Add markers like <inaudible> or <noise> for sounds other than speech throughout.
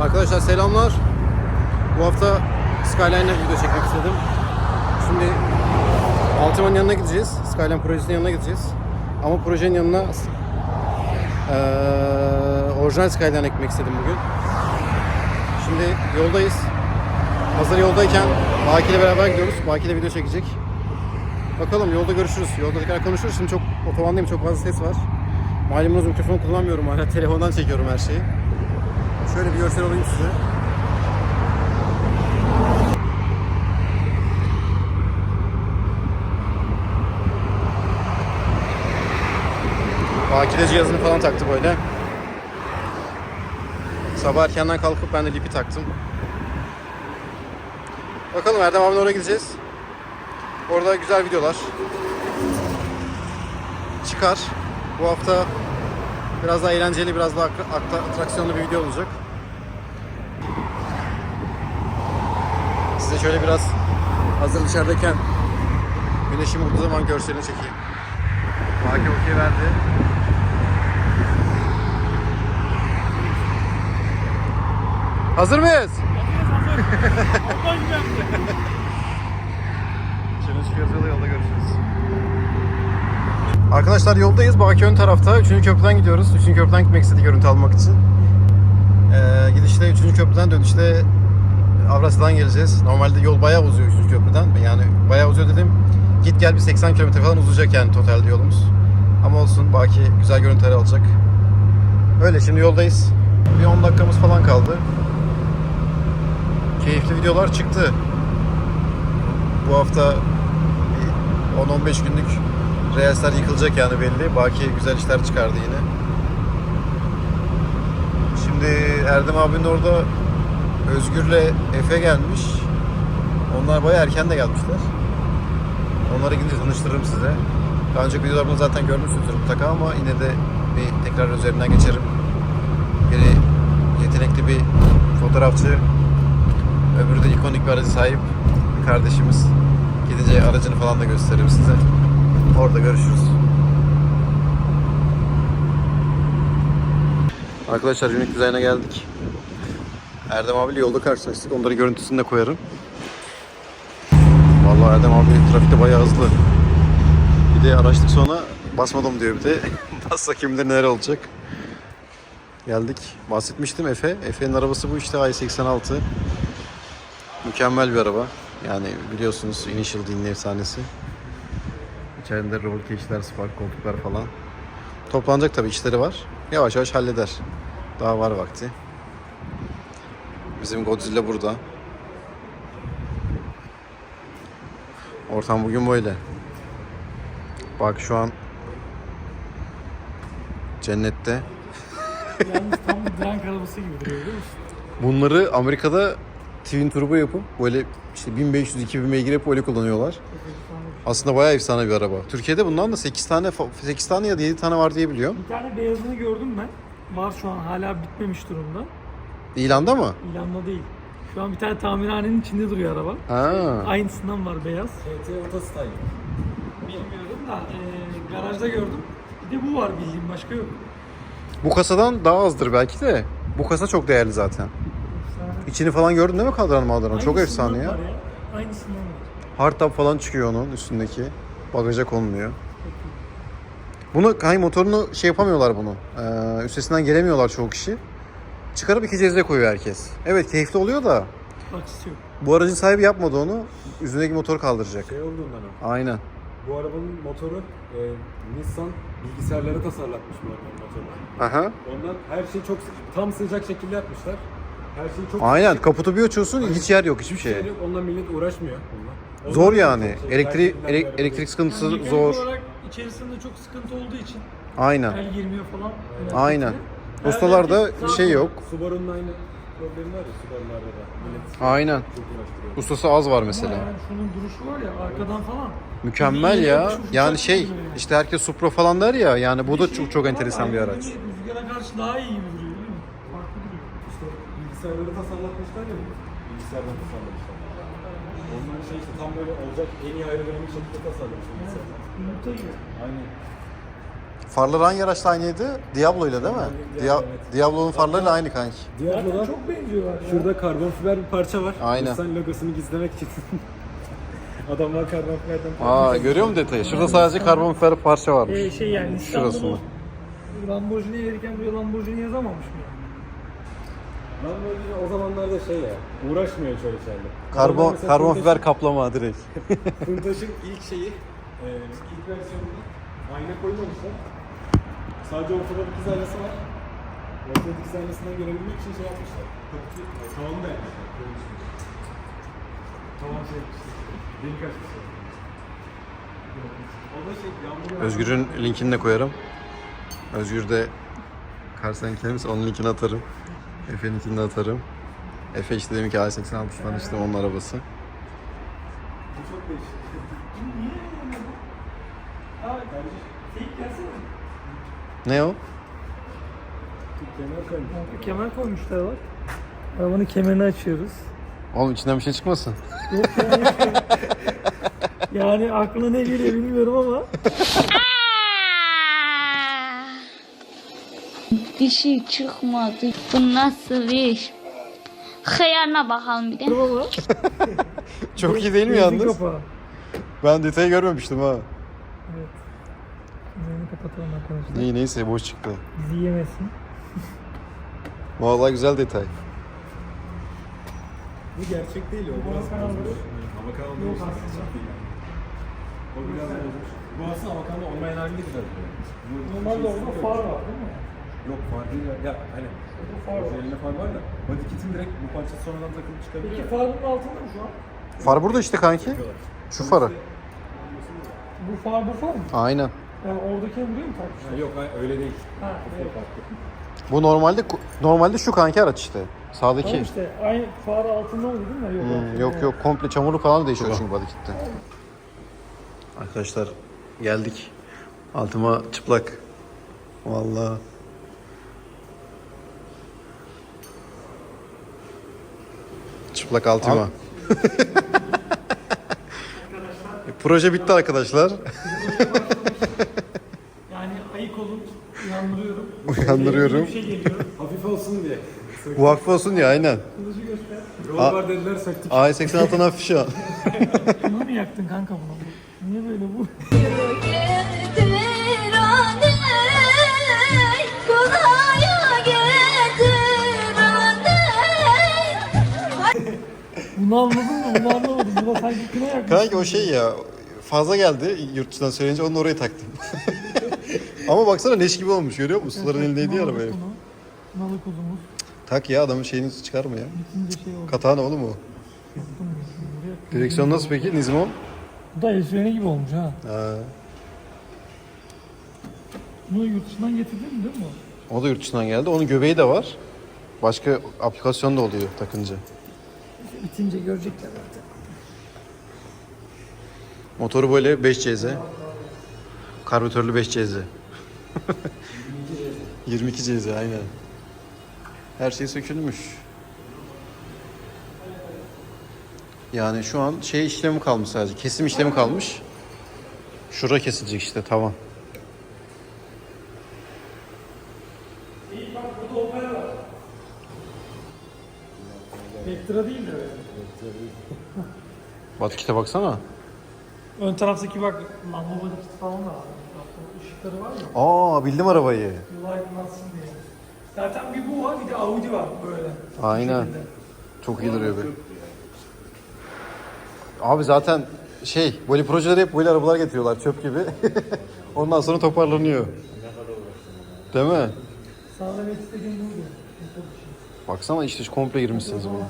Arkadaşlar selamlar. Bu hafta Skyline'e video çekmek istedim. Şimdi Altıman yanına gideceğiz. Skyline projesinin yanına gideceğiz. Ama projenin yanına eee orijinal Skyline ekmek istedim bugün. Şimdi yoldayız. Hazır yoldayken Baki ile beraber gidiyoruz. Baki ile video çekecek. Bakalım yolda görüşürüz. Yolda tekrar konuşuruz. Şimdi çok otobandayım. Çok fazla ses var. Malumunuz mikrofon kullanmıyorum hala. <laughs> Telefondan çekiyorum her şeyi. Şöyle bir görsel alayım size. Akile cihazını falan taktı böyle. Sabah erkenden kalkıp ben de lipi taktım. Bakalım Erdem abinin oraya gideceğiz. Orada güzel videolar çıkar. Bu hafta biraz daha eğlenceli, biraz daha atraksiyonlu bir video olacak. Size şöyle biraz hazır dışarıdayken güneşin vurduğu zaman görselini çekeyim. Baki okey verdi. Hazır mıyız? Şimdi çıkıyoruz <laughs> yolda görüşürüz. Arkadaşlar yoldayız. Baki ön tarafta. 3. köprüden gidiyoruz. 3. köprüden gitmek istedi görüntü almak için. Ee, gidişte 3. köprüden dönüşte Avrasya'dan geleceğiz. Normalde yol bayağı uzuyor 3. köprüden. Yani bayağı uzuyor dedim. Git gel bir 80 kilometre falan uzayacak yani totalde yolumuz. Ama olsun Baki güzel görüntüler alacak. Öyle şimdi yoldayız. Bir 10 dakikamız falan kaldı. Keyifli videolar çıktı. Bu hafta bir 10-15 günlük Reelsler yıkılacak yani belli. Baki güzel işler çıkardı yine. Şimdi Erdem abinin orada Özgür'le Efe gelmiş. Onlar bayağı erken de gelmişler. Onlara gidince tanıştırırım size. Daha önceki videolarımda zaten görmüşsünüzdür mutlaka ama yine de bir tekrar üzerinden geçerim. Biri yetenekli bir fotoğrafçı, öbürü de ikonik bir aracı sahip bir kardeşimiz. Gidince aracını falan da gösteririm size. Orada görüşürüz. Arkadaşlar Unique Design'a geldik. Erdem abiyle yolda karşılaştık. Onları görüntüsünü de koyarım. Vallahi Erdem abi trafikte bayağı hızlı. Bir de araçtık sonra basmadım diyor bir de. <laughs> Bassa kim bilir neler olacak. Geldik. Bahsetmiştim Efe. Efe'nin arabası bu işte i86. Mükemmel bir araba. Yani biliyorsunuz Initial D'nin efsanesi. İçerinde robot keçiler, spark koltuklar falan. Toplanacak tabii işleri var. Yavaş yavaş halleder. Daha var vakti. Bizim Godzilla burada. Ortam bugün böyle. Bak şu an cennette. Yalnız tam bir drank arabası gibi duruyor biliyor musun? Bunları Amerika'da twin turbo yapıp böyle işte 1500-2000 beygir yapıp öyle kullanıyorlar. Aslında bayağı efsane bir araba. Türkiye'de bundan da 8 tane fa- 8 tane ya da 7 tane var diye biliyorum. Bir tane beyazını gördüm ben. Var şu an hala bitmemiş durumda. İlanda mı? İlanda değil. Şu an bir tane tamirhanenin içinde duruyor araba. Ha. Aynısından var beyaz. GT Auto Style. Bilmiyorum da e, garajda gördüm. Bir de bu var bildiğim başka yok. Bu kasadan daha azdır belki de. Bu kasa çok değerli zaten. İçini falan gördün değil mi kadran mağduran? Çok efsane ya. Aynısından var. Hardtop falan çıkıyor onun üstündeki. Bagaja konuluyor. Bunu hani motorunu şey yapamıyorlar bunu. Ee, üstesinden gelemiyorlar çoğu kişi. Çıkarıp iki cezve koyuyor herkes. Evet keyifli oluyor da yok. bu aracın sahibi yapmadı onu. Üzerindeki motoru kaldıracak. Şey olduğundan o. Aynen. Bu arabanın motoru e, Nissan bilgisayarları tasarlatmış bu arabanın motorunu. Aha. Ondan her şeyi çok tam sığacak şekilde yapmışlar. Her şeyi çok Aynen. Kaputu bir açıyorsun hiç yer yok hiçbir şey şey. yok. Ondan millet uğraşmıyor. Ondan. Ondan Zor yani. şey, Elektrik belki ele- bilenler elektrik sıkıntısı Yani zor. olarak içerisinde çok sıkıntı olduğu için Aynen. el girmiyor falan. Aynen. Ustalarda Herkes şey yok. Subaru'nun aynı problemi var ya Subaru'larda da. Millet Aynen. Ustası az var Ama mesela. yani şunun duruşu var ya arkadan falan. Mükemmel ya. Yani şey böyle. işte herkes Supra falan der ya yani bu da şey çok çok enteresan bir Aynen araç. Rüzgara karşı daha iyi gibi duruyor değil mi? Farklı duruyor. İşte bilgisayarları tasarlatmışlar ya. Bilgisayardan tasarlamışlar. Onlar şey işte tam böyle olacak en iyi aerodinamik şekilde tasarlamış bilgisayarlar. Yumurta gibi. Aynen. Farları hangi araçla aynıydı? Diablo ile değil mi? Dia- Diablo'nun farlarıyla aynı kanki. Diablo'da Çok benziyorlar ya. şurada karbon fiber bir parça var. Aynen. Sen logosunu gizlemek için. <laughs> Adamlar karbon fiberden Aa görüyor musun detayı? Şurada sadece karbon fiber parça varmış. Ee, şey yani Şurasında. Lamborghini verirken buraya Lamborghini yazamamış mı yani? Lamborghini o zamanlarda şey ya, uğraşmıyor şöyle şeylerle. Karbon mesela karbon fiber kaplama direkt. <laughs> Countach'ın ilk şeyi, e, ilk versiyonunda ayna koymamışlar. Sadece ortada bir dikiz aynası var. Ortada dikiz aynasından görebilmek için şey yapmışlar. Kapı, e, tavanı da yapmışlar. Görmüşsünüz. Tavan şey yapmışlar. Delik açmışlar. O da şey, yağmur Özgür'ün linkini de koyarım. Özgür de Karsenkelimiz onun linkini atarım. Efe'nin linkini de atarım. Efe işte demin ki A86'dan işte onun arabası. Bu çok değişik. Gelsene. Ne o? Kemer koymuş. Kanka kemer koymuşlar bak. Arabanın kemerini açıyoruz. Oğlum içinden bir şey çıkmasın. Yok yani. <laughs> yani aklına ne geliyor bilmiyorum ama. <laughs> Dişi çıkmadı. Bu nasıl iş? Hıyarına bakalım bir de. <laughs> Çok iyi değil mi yalnız? kapağı. Ben detayı görmemiştim ha. Evet. Üzerini kapatalım arkadaşlar. İyi neyse boş çıktı. Bizi yemesin. Vallahi güzel detay. Bu gerçek değil o. Bu Biraz hava kanalı. bozmuş. Hava kanalı Yok değil, aslında. O biraz bozmuş. Bu aslında hava kanalı olmayan halinde güzel. Normalde şey orada far var değil mi? Yok far değil ya. Ya hani Bu far var. üzerinde far var da body kit'in direkt bu parça sonradan takılıp çıkabiliyor. Peki far bunun altında mı şu an? Far burada işte kanki. Şu farı. Bu far bu far mı? Aynen. Yani oradakini buraya mı takmışlar? Ha, Yok hayır, öyle değil. Ha, evet. Bu normalde normalde şu kanki araç işte. Sağdaki. Tamam işte aynı far altında mı değil mi? Yok, Hmm, yok yok komple çamurluk falan değişiyor çünkü body kit'te. Arkadaşlar geldik. Altıma çıplak. Vallahi. Çıplak altıma. <laughs> Proje bitti arkadaşlar. <laughs> Yani ayık olun, uyandırıyorum. Uyandırıyorum. Bir şey geliyor. Hafif olsun diye. Bu hafif olsun ya aynen. Kılıcı göster. Yol A- var dediler söktük. A86'ın hafif şu an. Bunu mu yaktın kanka bunu? Niye böyle bu? Bunu anladın mı? Bunu anlamadım. Bu da sanki kına yakmış. Kanki o şey ya fazla geldi yurt dışından söyleyince onu oraya taktım. <laughs> Ama baksana leş gibi olmuş görüyor musun? Suların elindeydi ya arabaya. Nalı kuzumuz. Tak ya adamın şeyini çıkarma ya. Bitince şey oldu. Katana oğlum o. Direksiyon nasıl peki Nizmo? Bu da el freni gibi olmuş ha. Ha. Bunu yurt dışından getirdin mi değil mi? O da yurt dışından geldi. Onun göbeği de var. Başka aplikasyon da oluyor takınca. Bitince görecekler zaten. Motoru böyle 5 CZ. Karbüratörlü 5 CZ. 22 CZ aynen. Her şey sökülmüş. Yani şu an şey işlemi kalmış sadece. Kesim işlemi kalmış. Şura kesilecek işte tavan. İyi bak burada Opel var. Vectra değil de. Batkite baksana. Ön taraftaki bak Lambo body kit falan da var. Işıkları var ya. Aa bildim arabayı. Yol aydınlatsın diye. Zaten bir bu var bir de Audi var böyle. Aynen. şekilde. Çok iyi duruyor be. Abi zaten şey böyle projeleri hep böyle arabalar getiriyorlar çöp gibi. <laughs> Ondan sonra toparlanıyor. Değil mi? Sağlamak istediğim buydu. Baksana işte komple girmişsiniz buna.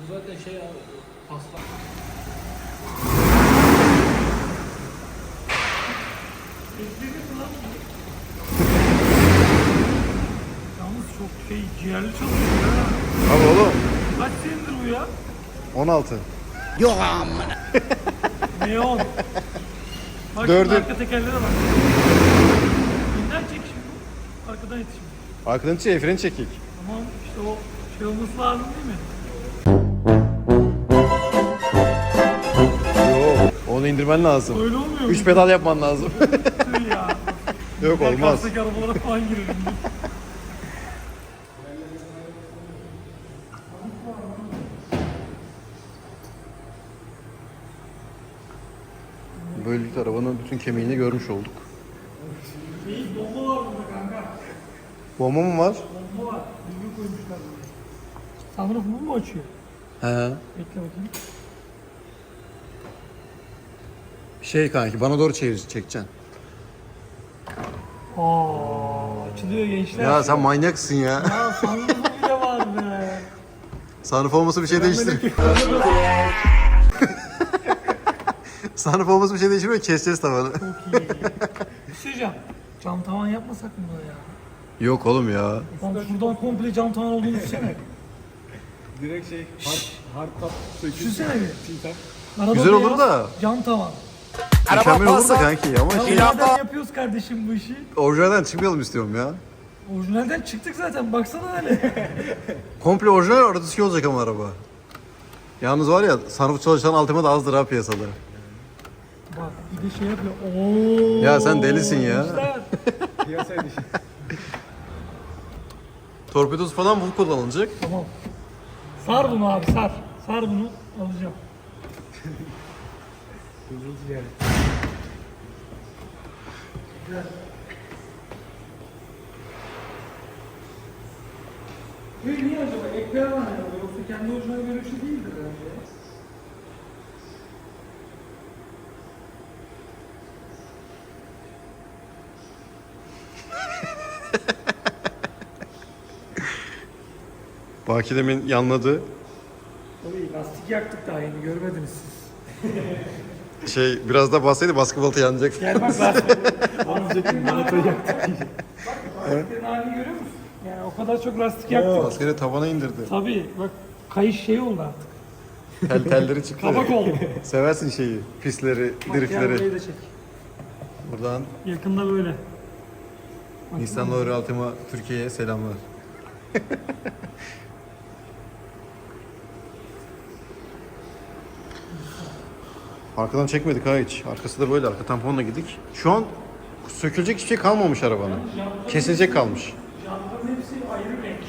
Bu zaten şey. Pasta. Yalnız çok şey ciğerli çalışıyor ya. Abi oğlum Kaç senedir bu ya? 16. <laughs> Neon. Bak Dördü. Dördü. arka tekerlere bak. Arkadan şimdi. Arkadan şey fren çekik. Tamam işte o şey olması lazım değil mi? Yo. Onun Onu indirmen lazım. Öyle olmuyor mu? 3 pedal yapman lazım. Tüh ya. <laughs> Yok olmaz. Karşıdaki arabalara falan girelim. Böylelikle arabanın bütün kemiğini görmüş olduk. Reis bomba var burada. Bomba mı var? Bomba var. Bilgi koymuşlar buraya. Sunroof bu mu açıyor? He. Bekle bakayım. Şey kanki bana doğru çevir çekeceksin. Aa, açılıyor gençler. Ya sen manyaksın ya. Ya sunroof'u bile var be. Sanıf olması bir şey değiştir. <laughs> Sanıf olması bir şey değiştirmiyor. Keseceğiz tavanı. Çok iyi. Bir şey söyleyeceğim. Cam tavan yapmasak mı buna ya? Yok oğlum ya. Lan şuradan komple cam tavan olduğunu düşünsene. Direkt şey hard, hard top söküyorsun. Düşünsene bir. Araba Güzel olur beyaz, da. Cam tavan. Mükemmel olur da kanki ama Ya şey nereden yapıyoruz kardeşim bu işi? orijinalden çıkmayalım istiyorum ya. Orijinalden çıktık zaten baksana hele. <laughs> Komple orijinal arada şey olacak ama araba. Yalnız var ya sarıf çalışan Altima da azdır ha piyasada. Bak bir de şey yapıyor. Oo. Ya sen delisin ya. Piyasaya düşün. Torpidosu falan bu kullanılacak. Tamam. Sar bunu abi sar. Sar bunu alacağım. Hızlı yani. Niye acaba? Ekber var herhalde. Yoksa kendi orijinal görüşü değildir bence. Baki demin yanladı. Tabii lastik yaktık daha yeni görmediniz siz. <laughs> Şey biraz da bassaydı baskı baltı yanacak. Gel bak lastik. Lastiğin halini yaktık. Bak lastiklerin halini görüyor musun? Yani o kadar çok lastik yaktık. Baskıyı tavana indirdi. Tabii bak kayış şey oldu artık. Tel telleri çıktı. Kabak oldu. <laughs> Seversin şeyi, pisleri, driftleri. da çek. Buradan Yakında böyle. Bak, Nissan Lower Altima Türkiye'ye selamlar. <laughs> Arkadan çekmedik ha hiç. Arkası da böyle arka tamponla gidik. Şu an sökülecek hiçbir şey kalmamış arabanın. Kesilecek kalmış. Jantların hepsi ayrı renk.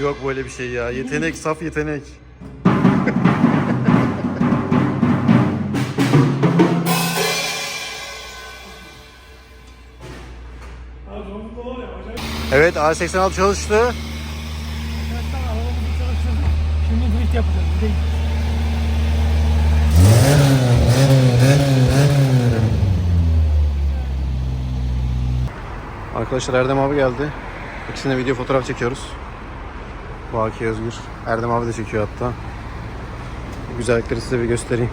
Yok böyle bir şey ya. Yetenek, saf yetenek. <laughs> Evet A86 çalıştı. Yapacağız. Bir de Arkadaşlar Erdem abi geldi. İkisine video fotoğraf çekiyoruz. Baki Özgür. Erdem abi de çekiyor hatta. Güzellikleri size bir göstereyim.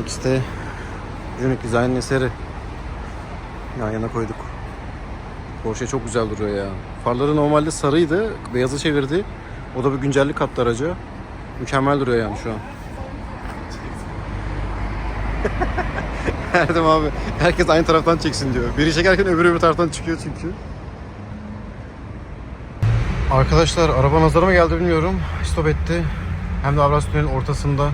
İkisi de Unique Design'ın eseri. Yan yana koyduk. Porsche çok güzel duruyor ya. Farları normalde sarıydı. Beyazı çevirdi. O da bir güncellik kattı araca. Mükemmel duruyor yani şu an. <laughs> Erdem abi herkes aynı taraftan çeksin diyor. Biri çekerken öbürü öbür taraftan çıkıyor çünkü. Arkadaşlar araba nazara mı geldi bilmiyorum. Stop etti. Hem de Tüneli'nin ortasında.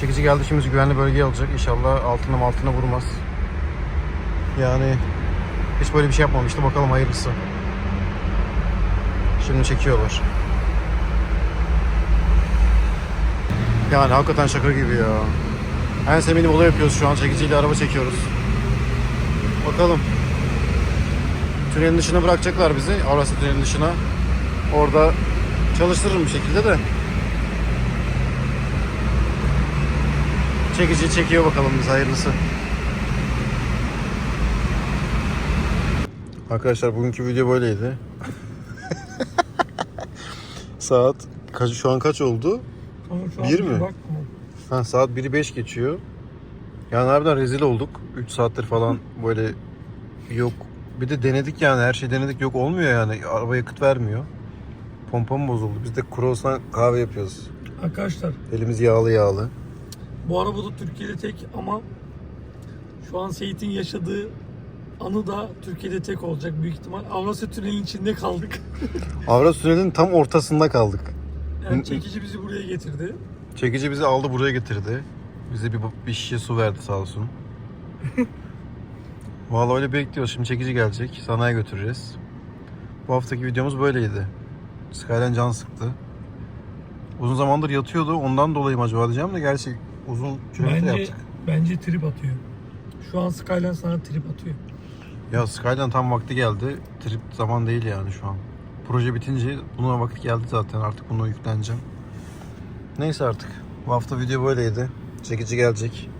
Çekici geldi şimdi güvenli bölgeye alacak. İnşallah altına altına vurmaz. Yani hiç böyle bir şey yapmamıştı. Bakalım hayırlısı. Şimdi çekiyorlar. Yani hakikaten şaka gibi ya. En sevmediğim olay yapıyoruz şu an. Çekiciyle araba çekiyoruz. Bakalım. Tünelin dışına bırakacaklar bizi. Avrasya Tünelin dışına. Orada çalıştırırım bir şekilde de. Çekici çekiyor bakalım biz hayırlısı. Arkadaşlar bugünkü video böyleydi. Saat kaç şu an kaç oldu? Tamam, Bir mi? Ha, saat 1'i 5 geçiyor. Yani harbiden rezil olduk. 3 saattir falan böyle yok. Bir de denedik yani her şey denedik yok olmuyor yani. Araba yakıt vermiyor. Pompam bozuldu. Biz de Kuros'tan kahve yapıyoruz. Arkadaşlar Elimiz yağlı yağlı. bu araba da Türkiye'de tek ama şu an Seyit'in yaşadığı anı da Türkiye'de tek olacak büyük ihtimal. Avrasya Tüneli'nin içinde kaldık. <laughs> Avras Tüneli'nin tam ortasında kaldık. Yani çekici bizi buraya getirdi. Çekici bizi aldı buraya getirdi. Bize bir, bir şişe su verdi sağ olsun. <laughs> Vallahi öyle bekliyoruz. Şimdi çekici gelecek. Sanayiye götüreceğiz. Bu haftaki videomuz böyleydi. Skyline can sıktı. Uzun zamandır yatıyordu. Ondan dolayı mı acaba diyeceğim de gerçi uzun kilometre Bence, bence trip atıyor. Şu an Skyline sana trip atıyor. Ya Skyline tam vakti geldi. Trip zaman değil yani şu an. Proje bitince buna vakit geldi zaten. Artık buna yükleneceğim. Neyse artık. Bu hafta video böyleydi. Çekici gelecek.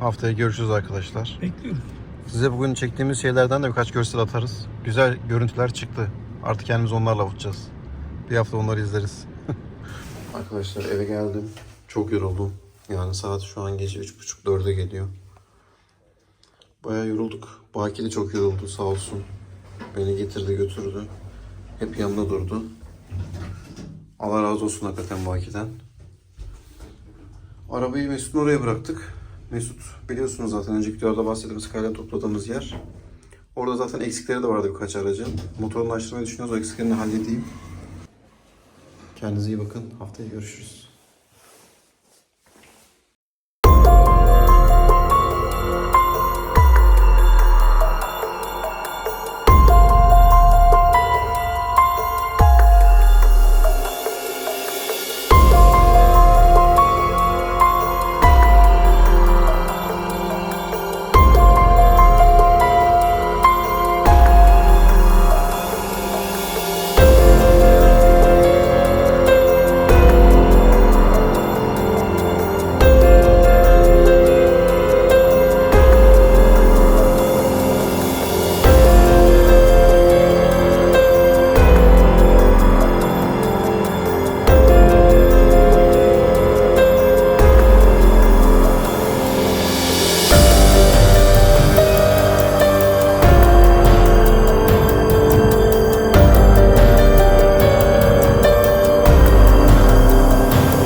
Haftaya görüşürüz arkadaşlar. Bekliyoruz. Size bugün çektiğimiz şeylerden de birkaç görsel atarız. Güzel görüntüler çıktı. Artık kendimiz onlarla avutacağız. Bir hafta onları izleriz. arkadaşlar eve geldim. Çok yoruldum. Yani saat şu an gece 3.30-4'e geliyor. Bayağı yorulduk. Baki de çok yoruldu sağ olsun. Beni getirdi götürdü. Hep yanında durdu. Allah razı olsun hakikaten Baki'den. Arabayı Mesut'un oraya bıraktık. Mesut biliyorsunuz zaten önceki videoda bahsettiğimiz Skyline topladığımız yer. Orada zaten eksikleri de vardı birkaç aracın. Motorunu açtırmayı düşünüyoruz. O eksiklerini halledeyim. Kendinize iyi bakın. Haftaya görüşürüz.